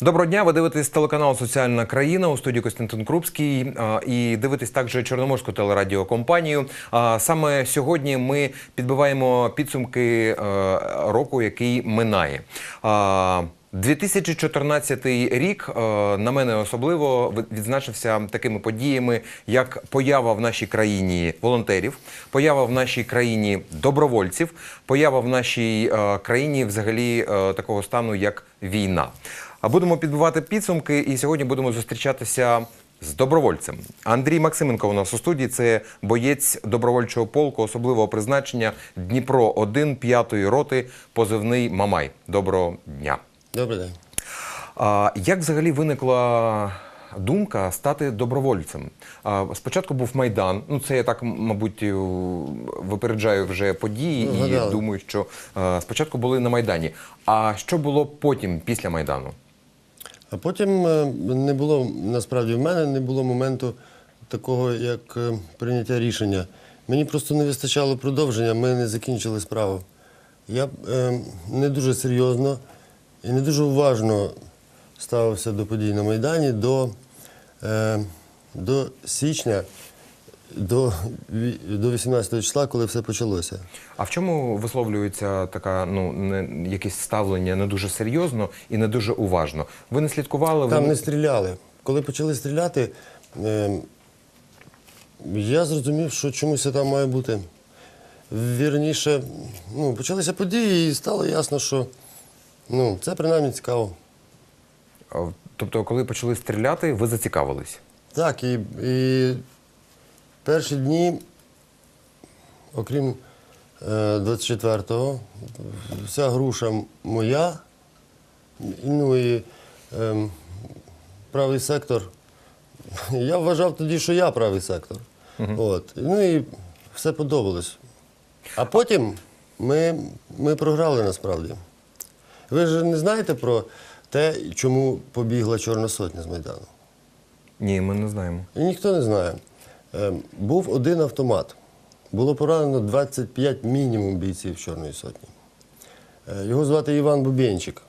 Доброго дня. Ви дивитесь телеканал Соціальна країна у студії Костянтин Крупський і дивитесь також Чорноморську телерадіокомпанію. Саме сьогодні ми підбиваємо підсумки е, року, який минає. А, 2014 рік е, на мене особливо відзначився такими подіями, як поява в нашій країні волонтерів, поява в нашій країні добровольців, поява в нашій е, країні взагалі такого стану, як війна. А будемо підбивати підсумки, і сьогодні будемо зустрічатися з добровольцем. Андрій Максименко у нас у студії. Це боєць добровольчого полку особливого призначення Дніпро 1 5-ї роти, позивний Мамай. Доброго дня. Добрий день. А як взагалі виникла думка стати добровольцем? А, спочатку був майдан. Ну це я так, мабуть, е, випереджаю вже події Ну, і думаю, що е, спочатку були на майдані. А що було потім, після майдану? А потім е, не було, насправді, в мене не було моменту такого, як е, прийняття рішення. Мені просто не вистачало продовження, ми не закінчили справу. Я е, не дуже серйозно і не дуже уважно ставився до подій на Майдані до, е, до січня, до, до 18 числа, коли все почалося. А в чому висловлюється така, ну не якесь ставлення не дуже серйозно і не дуже уважно? Ви не слідкували? Там ви... не стріляли. Коли почали стріляти, е, я зрозумів, що чомусь там має бути. Вірніше, ну, почалися події, і стало ясно, що ну, це принаймні цікаво. Тобто, коли почали стріляти, ви зацікавились? Так, і, і перші дні, окрім е, 24-го, вся груша моя, ну і ем, правий сектор. Я вважав тоді, що я правий сектор. От. Ну і все подобалось. А потім ми, ми програли насправді. Ви ж не знаєте про те, чому побігла Чорна Сотня з Майдану? Ні, ми не знаємо. І ніхто не знає. Е, Був один автомат. Було поранено 25 мінімум бійців Чорної сотні. Е, Його звати Іван Бубєнчик.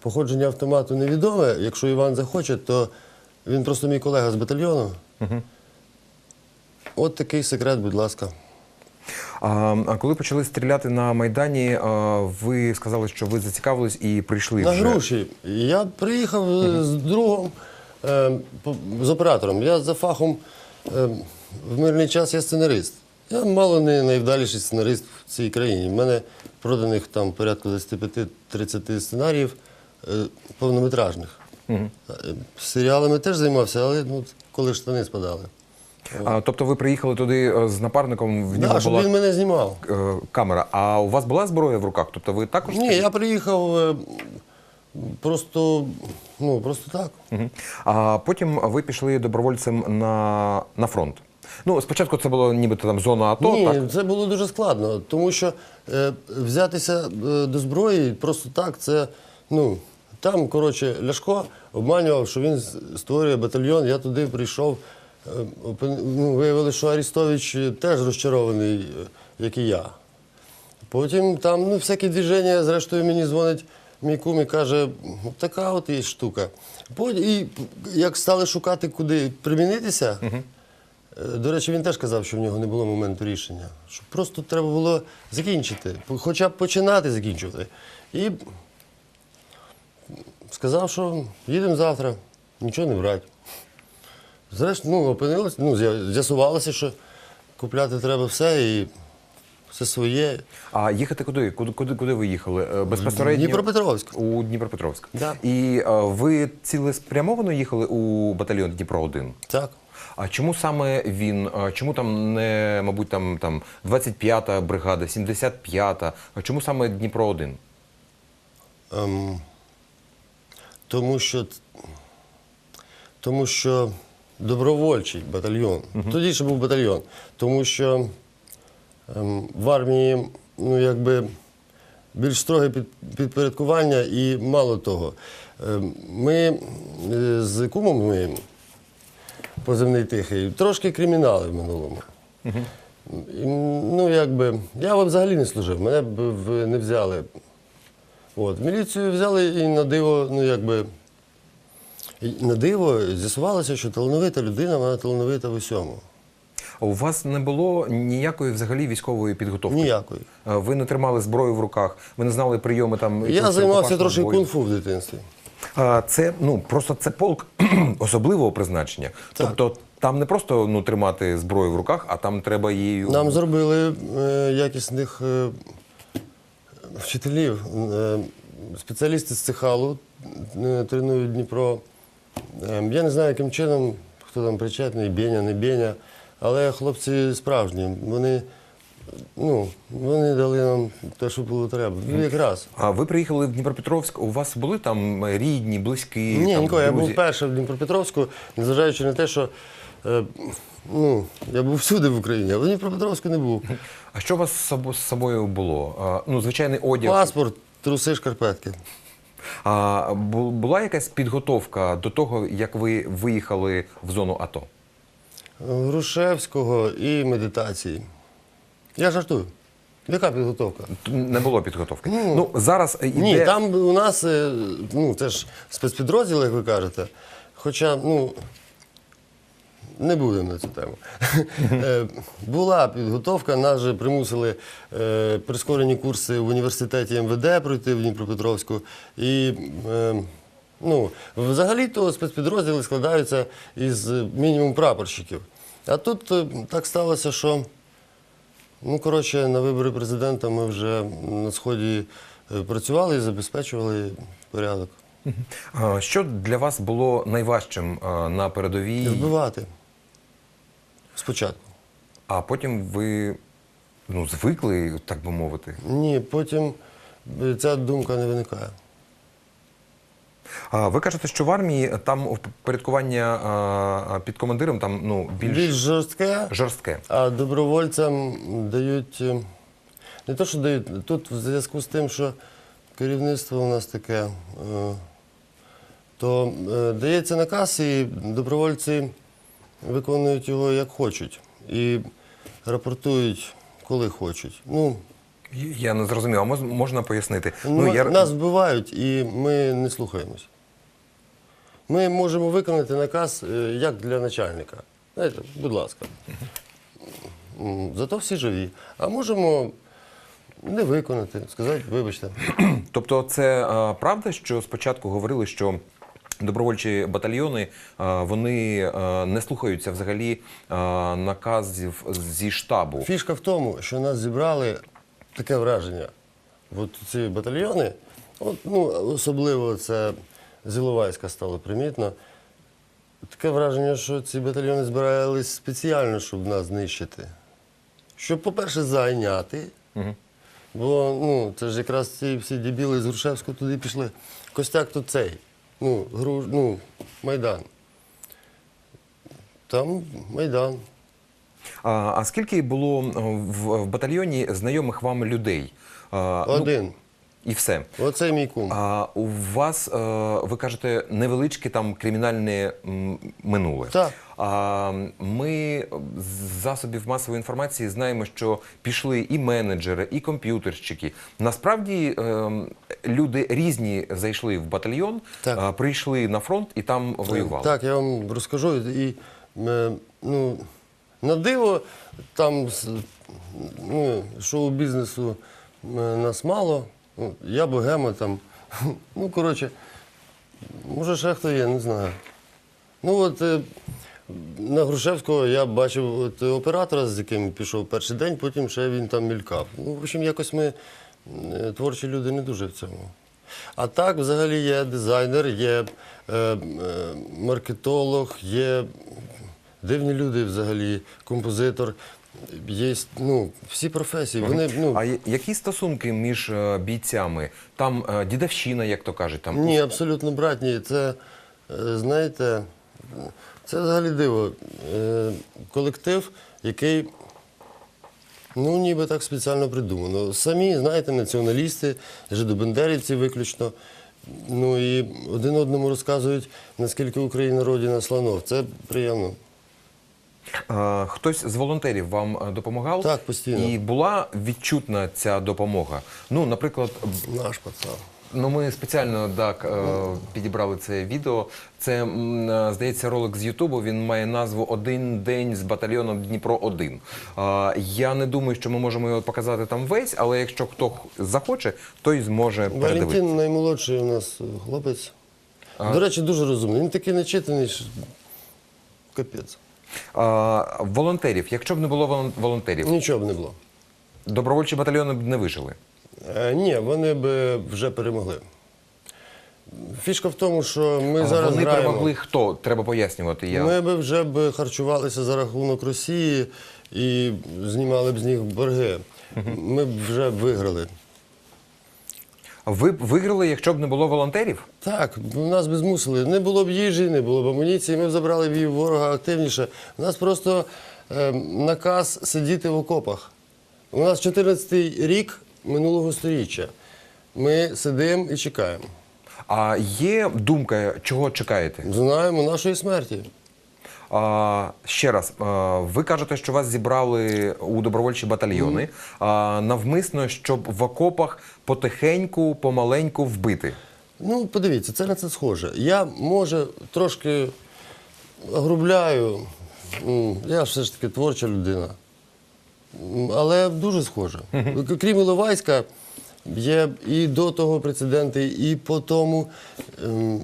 Походження автомату невідоме. Якщо Іван захоче, то він просто мій колега з батальйону. От такий секрет, будь ласка. А, коли почали стріляти на майдані, а, ви сказали, що ви зацікавились і прийшли На вже. груші. Я приїхав е, з другом, е, з оператором. Я за фахом е, в мирний час я сценарист. Я мало не найвдаліший сценарист в цій країні. У мене проданих там порядку 25-30 сценаріїв е, повнометражних. Е, Серіалами теж займався, але ну, коли штани спадали. А, тобто ви приїхали туди е, з напарником, в нього Да, щоб була він мене знімав. камера. А у вас була зброя в руках? Тобто ви також Ні, я приїхав просто, ну, просто так. А потім ви пішли добровольцем на, на фронт. Ну, спочатку це було нібито там зона АТО, Ні, так? це було дуже складно, тому що е, взятися е, до зброї просто так, це ну там, коротше, Ляшко обманював, що він створює батальйон. Я туди прийшов. е, опин- ну, виявилося, що Арістович теж розчарований, е, як і я. Потім там ну, всякі движення, зрештою мені дзвонить мій кум і каже, «Ну, така от є штука. І як стали шукати, куди примінитися, е, до речі, він теж казав, що в нього не було моменту рішення. Що просто треба було закінчити, хоча б починати закінчувати. І сказав, що їдемо завтра, нічого не брати. Зрештою, ну, опинилось, ну, з'ясувалося, що купляти треба все і все своє. А їхати куди? Куди, куди, куди ви їхали? Е, Безпосередньо Дніпропетровськ. у Дніпропетровськ. Да. І е, ви цілеспрямовано їхали у батальйон Дніпро 1 Так. А чому саме він? А Чому там не, мабуть, там, там 25-та бригада, 75-та? А чому саме Дніпро 1 Ем, тому що, тому що добровольчий батальйон. Тоді ще був батальйон. Тому що в армії, ну, якби. Більш строге підпорядкування і мало того. ем, Ми е, з кумом моїм, позивний тихий, трошки кримінали в минулому. І, ну, якби, я взагалі не служив, мене б не взяли. От, міліцію взяли і на диво, ну якби на диво з'ясувалося, що талановита людина, вона талановита в усьому. У вас не було ніякої взагалі військової підготовки? Ніякої. Е, Ви не тримали зброю в руках, ви не знали прийоми там. Я займався трошки кунг-фу в дитинстві. А, Це ну просто це полк особливого призначення. Тобто там не просто ну тримати зброю в руках, а там треба її Нам зробили е, якісних е, вчителів. Е, спеціалісти з Цехалу е, тренують Дніпро. Е, я не знаю, яким чином, хто там причетний, Беня, не Беня. Але хлопці справжні. Вони, ну, вони дали нам те, що було треба. Ну, якраз. А ви приїхали в Дніпропетровськ. У вас були там рідні, близькі? Ні, там, ніколи. Я друзі? був перший в Дніпропетровську, незважаючи на те, що е, ну, я був всюди в Україні, а в Дніпропетровську не був. А що у вас з собою було? А, ну, звичайний одяг. Паспорт, труси, шкарпетки. А була якась підготовка до того, як ви виїхали в зону АТО? Грушевського і медитації. Я жартую. Яка підготовка? Не було підготовки. Ну, зараз іде... Ні, там у нас, е, ну, це ж спецпідрозділ, як ви кажете. Хоча, ну, не будемо на цю тему. Е, Була підготовка, нас же примусили е, прискорені курси в університеті МВД пройти в Дніпропетровську. І ну, взагалі-то спецпідрозділи складаються із мінімум прапорщиків. А тут е, так сталося, що Ну, коротше, на вибори президента ми вже на сході е, працювали і забезпечували порядок. Що для вас було найважчим на передовій? Вбивати. Спочатку. А потім ви ну, звикли, так би мовити. Ні, потім е, ця думка не виникає. Ви кажете, що в армії там впорядкування під командиром там ну більш, Більш жорстке, жорстке. а добровольцям дають. е, Не то, що дають, тут в зв'язку з тим, що керівництво у нас таке, е, то е, дається наказ, і добровольці виконують його як хочуть. І рапортують, коли хочуть. Ну, Я не зрозумів, а можна пояснити? Ну, я... Нас вбивають і ми не слухаємось. Ми можемо виконати наказ е, як для начальника. Знаєте, будь ласка. Зато всі живі. А можемо не виконати, сказати, вибачте. Тобто, це а, правда, що спочатку говорили, що добровольчі батальйони а, вони а, не слухаються взагалі а, наказів зі штабу. Фішка в тому, що нас зібрали таке враження. От ці батальйони, от, ну, особливо це з Іловайська стало примітно. Таке враження, що ці батальйони збирались спеціально, щоб нас знищити. Щоб, по-перше, зайняти. Бо ну, це ж якраз ці всі дебіли з Грушевського туди пішли. Костяк то цей. Ну, гру, ну, Майдан. Там Майдан. А, а скільки було в, в батальйоні знайомих вам людей? А, ну, Один. і все. Оце мій кум. А у вас, е, ви кажете, невеличке там кримінальне минуле. Так. А ми з засобів масової інформації знаємо, що пішли і менеджери, і комп'ютерщики. Насправді е, люди різні зайшли в батальйон, Так. прийшли на фронт і там воювали. Так, я вам розкажу. І, е, ну, на диво, там ну, шоу-бізнесу е, нас мало. Ну, Я богема там. Ну, коротше, може ще хто є, не знаю. Ну от е, на Грушевського я бачив от, оператора, з яким пішов перший день, потім ще він там мількав. Ну, в общем, якось ми е, творчі люди не дуже в цьому. А так, взагалі, є дизайнер, є е, е, маркетолог, є дивні люди взагалі, композитор. Є ну, всі професії. Вони, ну, А які стосунки між е, бійцями? Там е, дідовщина, як то кажуть, там Ні, абсолютно братні. Це, е, знаєте, це взагалі диво. Е, Колектив, який, ну, ніби так спеціально придумано. Самі, знаєте, націоналісти, жидобендерівці виключно. Ну і один одному розказують, наскільки Україна родина слонов. Це приємно. Е, Хтось з волонтерів вам е, допомагав? Так, постійно. І була відчутна ця допомога. Ну, наприклад, Наш пацан. Ну, ми спеціально так е, підібрали це відео. Це здається ролик з Ютубу. Він має назву Один день з батальйоном Дніпро 1 Я не думаю, що ми можемо його показати там весь, але якщо хто захоче, той зможе передивитися. Валентин наймолодший у нас хлопець. До речі, дуже розумний. Він такий начитаний, що капець. А, волонтерів, якщо б не було волонтерів, Нічого б не було. добровольчі батальйони б не вижили. Е, ні, вони б вже перемогли. Фішка в тому, що ми А зараз вони граємо. перемогли хто? Треба пояснювати. Я Ми б вже б харчувалися за рахунок Росії і знімали б з них борги. Ми б вже виграли. Ви б виграли, якщо б не було волонтерів? Так, нас би змусили. Не було б їжі, не було б амуніції, ми б забрали б її в ворога активніше. У нас просто е, наказ сидіти в окопах. У нас 14-й рік минулого сторіччя. Ми сидимо і чекаємо. А є думка, чого чекаєте? Знаємо нашої смерті. А, ще раз, а, ви кажете, що вас зібрали у добровольчі батальйони а, навмисно, щоб в окопах потихеньку, помаленьку вбити. Ну, подивіться, це на це схоже. Я, може, трошки огрубляю. М, Я все ж таки творча людина. Але дуже схоже. Крім Іловайська, є і до того прецеденти, і по тому ем,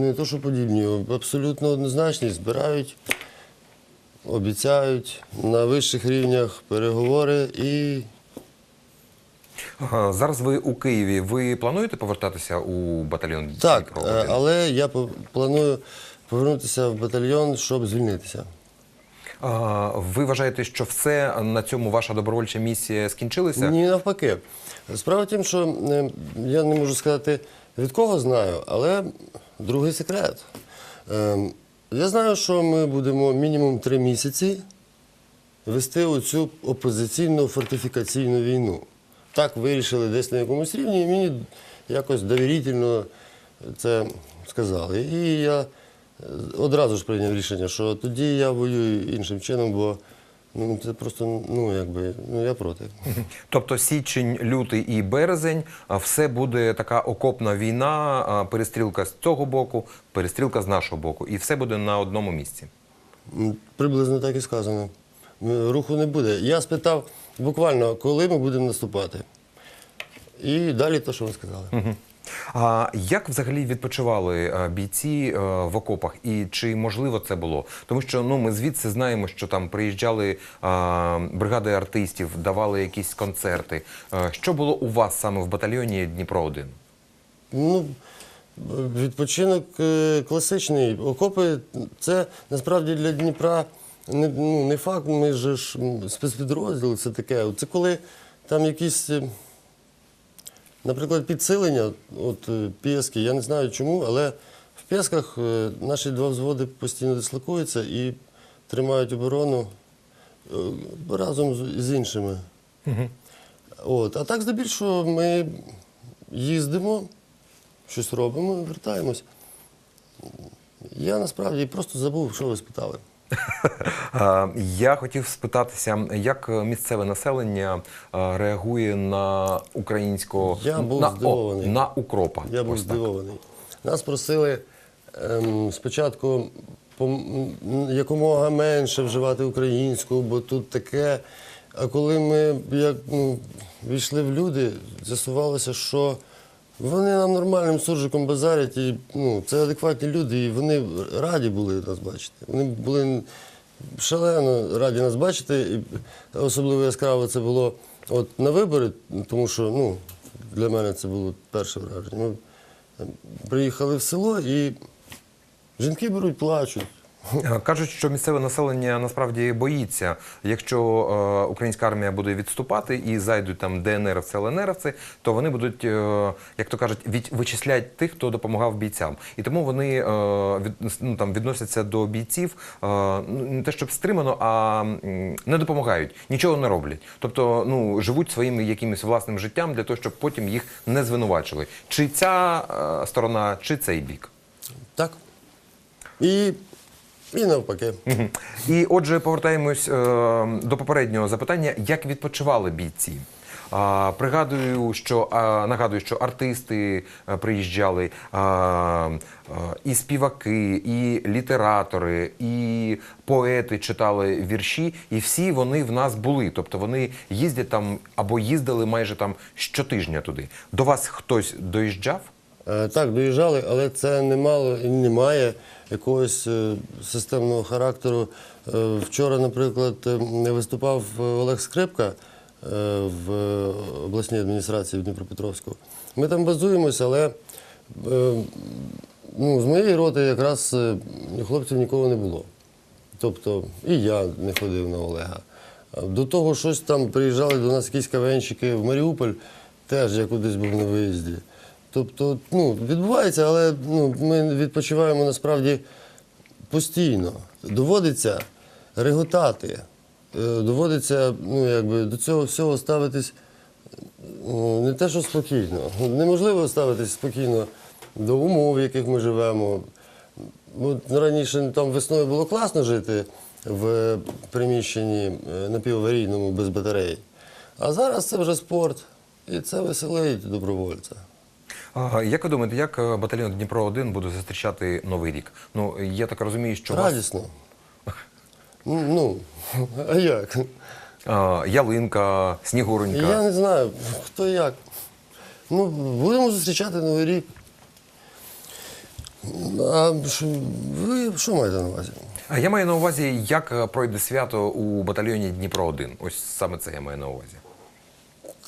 не то, що подібні, абсолютно однозначні, збирають, обіцяють на вищих рівнях переговори і Зараз ви у Києві. Ви плануєте повертатися у батальйон? Так, але я планую повернутися в батальйон, щоб звільнитися. Ви вважаєте, що все на цьому ваша добровольча місія скінчилася? Ні, навпаки. Справа в тім, що е, я не можу сказати, від кого знаю, але другий секрет. Е, Я знаю, що ми будемо мінімум три місяці вести оцю опозиційну фортифікаційну війну. Так вирішили десь на якомусь рівні, і мені якось довірительно це сказали. І я одразу ж прийняв рішення, що тоді я воюю іншим чином, бо ну, це просто ну, якби, ну, я проти. Тобто січень, лютий і березень все буде така окопна війна, перестрілка з цього боку, перестрілка з нашого боку, і все буде на одному місці. Приблизно так і сказано. Руху не буде. Я спитав буквально, коли ми будемо наступати. І далі те, що ви сказали. Мгм. А як взагалі відпочивали бійці е, в окопах, і чи можливо це було? Тому що ну ми звідси знаємо, що там приїжджали бригади артистів, давали якісь концерти. Е, Що було у вас саме в батальйоні Дніпро 1 Ну, відпочинок е, класичний. Окопи це насправді для Дніпра не, ну, не факт, ми ж м, спецпідрозділ, це таке. Це коли там якісь, е, наприклад, підсилення, от е, Пєски, я не знаю чому, але в Пєсках е, наші два взводи постійно дислокуються і тримають оборону е, разом з, іншими. От. А так, здебільшого, ми їздимо, щось робимо вертаємось. Я насправді просто забув, що ви спитали. Я хотів спитатися, як місцеве населення реагує на українського Я був на, о, на укропа. Я був Ось так. здивований. Нас просили ем, спочатку якомога менше вживати українську, бо тут таке. А коли ми як, ну, війшли в люди, з'ясувалося, що вони нам нормальним суржиком базарять, і ну, це адекватні люди, і вони раді були нас бачити. Вони були шалено раді нас бачити. І особливо яскраво це було от на вибори, тому що ну, для мене це було перше враження. Ми е, приїхали в село і жінки беруть, плачуть. Е, Кажуть, що місцеве населення насправді боїться, якщо е, українська армія буде відступати і зайдуть там ДНРовці, ЛНРовці, то вони будуть, е, як то кажуть, від, вичислять тих, хто допомагав бійцям. І тому вони е, від, ну, там, відносяться до бійців е, ну, не те, щоб стримано, а м, не допомагають, нічого не роблять. Тобто ну, живуть своїм якимось власним життям для того, щоб потім їх не звинувачили. Чи ця е, сторона, чи цей бік? Так. І, і навпаки. І отже, повертаємось е, до попереднього запитання: як відпочивали бійці? А, пригадую, що а, нагадую, що артисти е, приїжджали, а, а, і співаки, і літератори, і поети читали вірші, і всі вони в нас були. Тобто вони їздять там або їздили майже там щотижня туди. До вас хтось доїжджав? Е, Так, доїжджали, але це не мало і не має якогось е, системного характеру. Е, Вчора, наприклад, е, виступав Олег Скрипка в обласній адміністрації Дніпропетровську. Ми там базуємося, але ну, з моєї роти якраз хлопців нікого не було. Тобто і я не ходив на Олега. До того щось там приїжджали до нас якісь кавенщики в Маріуполь, теж я кудись був на виїзді. Тобто, ну, відбувається, але ну, ми відпочиваємо насправді постійно. Доводиться реготати, е, доводиться ну, якби, до цього всього ставитись ну, не те, що спокійно. Неможливо ставитись спокійно до умов, в яких ми живемо. Раніше там весною було класно жити в приміщенні е, напіваварійному без батареї. А зараз це вже спорт, і це веселить добровольця. Як ви думаєте, як е, батальйон Дніпро 1 буде зустрічати новий рік? Ну я так розумію, що вас Радісно. Ну, а як? а, ялинка, снігуронька. Я не знаю, хто як. Ну, будемо зустрічати Новий рік. А ви що маєте на увазі? А я маю на увазі, як е, пройде свято у батальйоні Дніпро 1 Ось саме це я маю на увазі.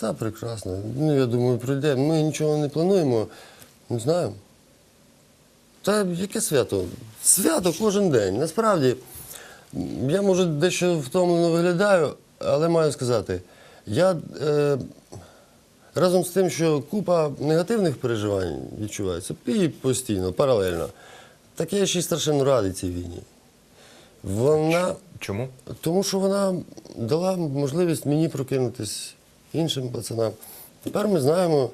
Та прекрасно. Ну, я думаю, пройде. Ми нічого не плануємо. Не знаю. Та яке свято? Свято кожен день. Насправді, я може дещо втомлено виглядаю, але маю сказати, я е, разом з тим, що купа негативних переживань відчувається, і постійно, паралельно. Так я ще й страшенно радий цій війні. Вона. Чому? Тому що вона дала можливість мені прокинутись іншим пацанам. Тепер ми знаємо,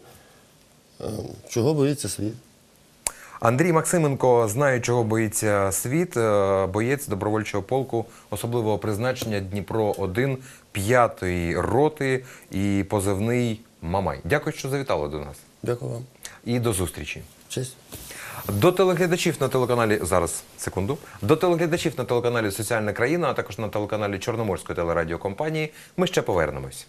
е, чого боїться світ. Андрій Максименко знає, чого боїться світ, е, боєць добровольчого полку особливого призначення Дніпро 1 п'ятої роти і позивний Мамай. Дякую, що завітали до нас. Дякую вам. І до зустрічі. Честь. До телеглядачів на телеканалі зараз секунду. До телеглядачів на телеканалі Соціальна країна, а також на телеканалі Чорноморської телерадіокомпанії. Ми ще повернемось.